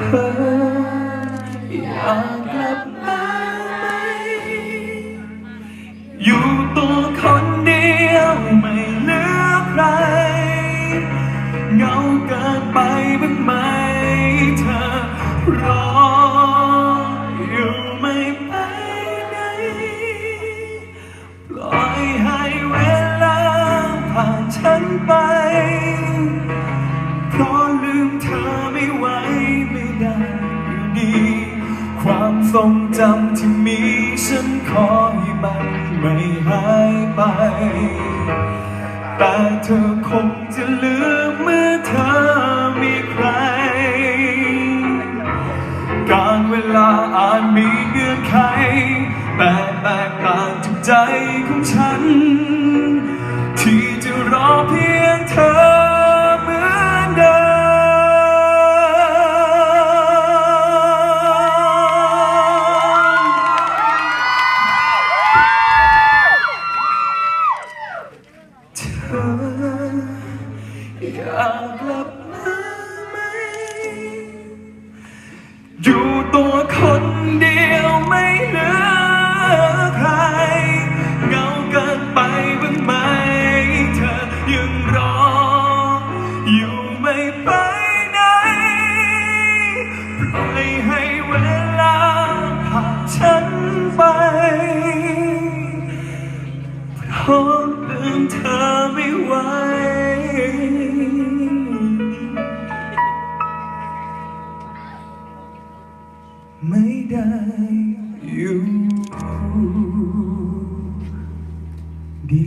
ธออยากกลับมาไหม อยู่ตัวคนเดียวไม่เหลือใคร เงาเกินไปบ้างไหมเธอรออยู่ไม่ไปไหนปล่อยให้เวลาผ่านฉันไป ทรงจำที่มีฉันขอให้มันไม่หายไป แต่เธอคงจะลืมเมื่อเธอมีใคร การเวลาอาจมีเงื่อนไข แต่แตกต่างจากใจของฉัน อยากกลับมาไหม อยู่ตัวคนเดียวไม่เหลือใครเหงาเกินไปบ้างไหม เธอยังรอ อยู่ไม่ไปไหนปล่อยให้เวลาผ่านฉันไปพราะลืมเธอไม่ไหว ไม่ได้อยู่ดี